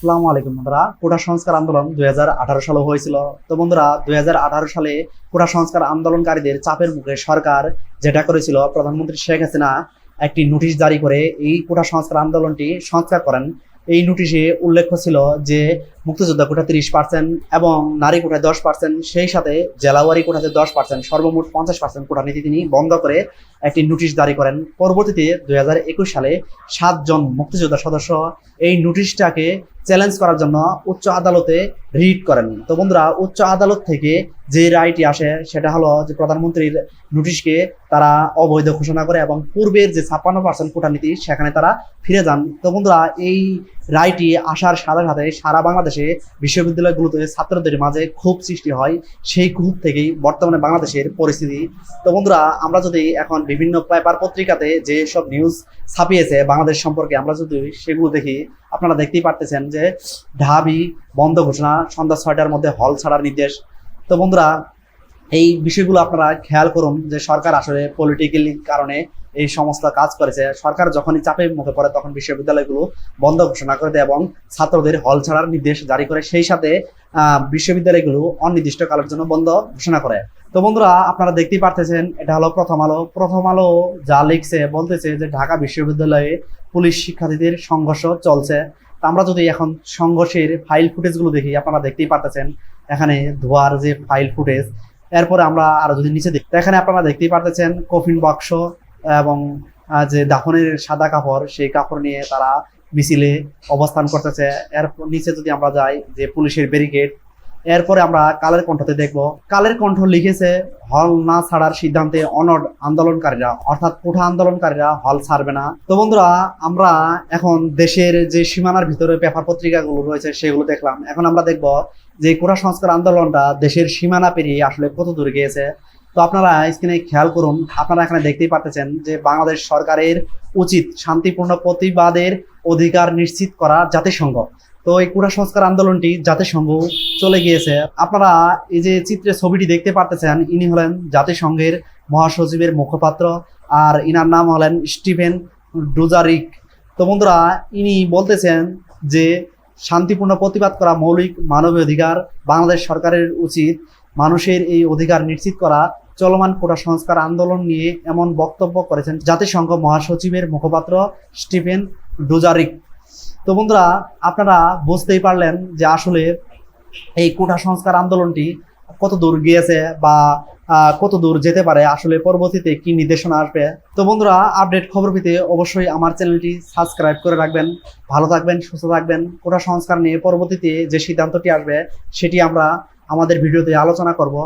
আসসালামু আলাইকুম বন্ধুরা। কোটা সংস্কার আন্দোলন দু হাজার আঠারো সালে হয়েছিল। তো বন্ধুরা, দুই হাজার আঠারো সালে কোটা সংস্কার আন্দোলনকারীদের চাপের মুখে সরকার যেটা করেছিল, প্রধানমন্ত্রী শেখ হাসিনা একটি নোটিশ জারি করে এই কোটা সংস্কার আন্দোলনটি সংস্কার করেন। এই নোটিশে উল্লেখ ছিল যে, মুক্তিযোদ্ধা কোটা তিরিশ পার্সেন্ট এবং নারী কোটায় দশ পার্সেন্ট সেই সাথে জেলাওয়ারি কোটাতে দশ পার্সেন্ট সর্বমোট পঞ্চাশ পার্সেন্ট কোটা নীতি তিনি বন্ধ করে একটি নোটিশ জারি করেন। পরবর্তীতে দুই হাজার একুশ সালে সাতজন মুক্তিযোদ্ধা সদস্য এই নোটিশটাকে চ্যালেঞ্জ করার জন্য উচ্চ আদালতে রিট করেন তো বন্ধুরা উচ্চ আদালত থেকে যে রায়টি আসে সেটা হলো যে প্রধানমন্ত্রীর নোটিশকে তারা অবৈধ ঘোষণা করে এবং পূর্বের যে ছাপ্পান্ন পার্সেন্ট কোটা নীতি, সেখানে তারা ফিরে যান। তো বন্ধুরা, এই রায়টি আসার সাথে সাথে সারা বাংলাদেশে বিশ্ববিদ্যালয়গুলোতে ছাত্রদের মাঝে ক্ষোভ সৃষ্টি হয় সেই ক্ষোভ থেকেই বর্তমানে বাংলাদেশের পরিস্থিতি। তো বন্ধুরা, আমরা যদি এখন বিভিন্ন পেপার পত্রিকাতে যে সব নিউজ ছাপিয়েছে বাংলাদেশ সম্পর্কে, আমরা যদি সেগুলো দেখি, আপনারা দেখতেই পারতেছেন যে ঢাবি বন্ধ ঘোষণা সন্ধ্যা ছয়টার মধ্যে হল ছাড়ার নির্দেশ তো বন্ধুরা, এই বিষয়গুলো আপনারা খেয়াল করুন যে সরকার আসলে পলিটিক্যালি কারণে এই সমস্ত কাজ করেছে। সরকার যখনই চাপের মুখে পড়ে তখন বিশ্ববিদ্যালয়গুলো বন্ধ ঘোষণা করে দেয় এবং ছাত্রদের হল ছাড়ার নির্দেশ জারি করে, সেই সাথে বিশ্ববিদ্যালয়গুলো অনির্দিষ্টকালের জন্য বন্ধ ঘোষণা করে। তো বন্ধুরা, আপনারা দেখতেই পারতেছেন, এটা হলো প্রথম আলো। প্রথম আলো যা লিখছে, বলতেছে যে ঢাকা বিশ্ববিদ্যালয়ে পুলিশ শিক্ষার্থীদের সংঘর্ষ চলছে। আমরা যদি এখন সংঘর্ষের ফাইল ফুটেজগুলো দেখি, আপনারা দেখতেই পারতেছেন এখানে ধোয়ার যে ফাইল ফুটেজ এরপরে আমরা আরও যদি নিচে দেখি এখানে আপনারা দেখতেই পারতেছেন কফিন বাক্স এবং যে দাফনের সাদা কাপড়, সেই কাপড় নিয়ে তারা মিছিলে অবস্থান করতেছে। এর নিচে যদি আমরা যাই, যে পুলিশের ব্যারিকেড এরপরে আমরা কালের কণ্ঠতে দেখব। কালের কণ্ঠ লিখেছে, হল না ছাড়ার সিদ্ধান্তে অনড় আন্দোলনকারীরা, অর্থাৎ কোঠা আন্দোলনকারীরা হল ছাড়বে না। তো বন্ধুরা, আমরা এখন দেশের যে সীমানার ভিতরে পেপার পত্রিকাগুলো রয়েছে, সেগুলো দেখলাম। এখন আমরা দেখব যে কোঠা সংস্কার আন্দোলনটা দেশের সীমানা পেরিয়ে আসলে কত দূরে গিয়েছে। তো আপনারা স্ক্রিনে খেয়াল করুন, আপনারা এখানে দেখতেই পারতেছেন যে বাংলাদেশ সরকারের উচিত শান্তিপূর্ণ প্রতিবাদের অধিকার নিশ্চিত করা জাতিসংঘ। তো এই কোটা সংস্কার আন্দোলনটি জাতিসংঘ চলে গিয়েছে। আপনারা এই যে চিত্রে ছবিটি দেখতে পারতেছেন, ইনি হলেন জাতিসংঘের মহাসচিবের মুখপাত্র আর ইনার নাম হলেন স্টিফেন ডুজারিক। তো বন্ধুরা, ইনি বলতেছেন যে শান্তিপূর্ণ প্রতিবাদ করা মৌলিক মানবীয় অধিকার বাংলাদেশ সরকারের উচিত। মানুষের এই অধিকার নিশ্চিত করা, চলমান কোটা সংস্কার আন্দোলন নিয়ে এমন বক্তব্য করেছেন জাতিসংঘ মহাসচিবের মুখপাত্র স্টিফেন ডুজারিক। তো বন্ধুরা, আপনারা বুঝতেই পারলেন যে আসলে এই কোটা সংস্কার আন্দোলনটি কত দূর গিয়েছে বা কত দূর যেতে পারে, আসলে পরবর্তীতে কি নির্দেশনা আসবে? তো বন্ধুরা, আপডেট খবর পেতে অবশ্যই আমার চ্যানেলটি সাবস্ক্রাইব করে রাখবেন। ভালো থাকবেন, সুস্থ থাকবেন। কোটা সংস্কার নিয়ে পরবর্তীতে যে সিদ্ধান্তটি আসবে, সেটি আমরা আমাদের ভিডিওতে আলোচনা করব।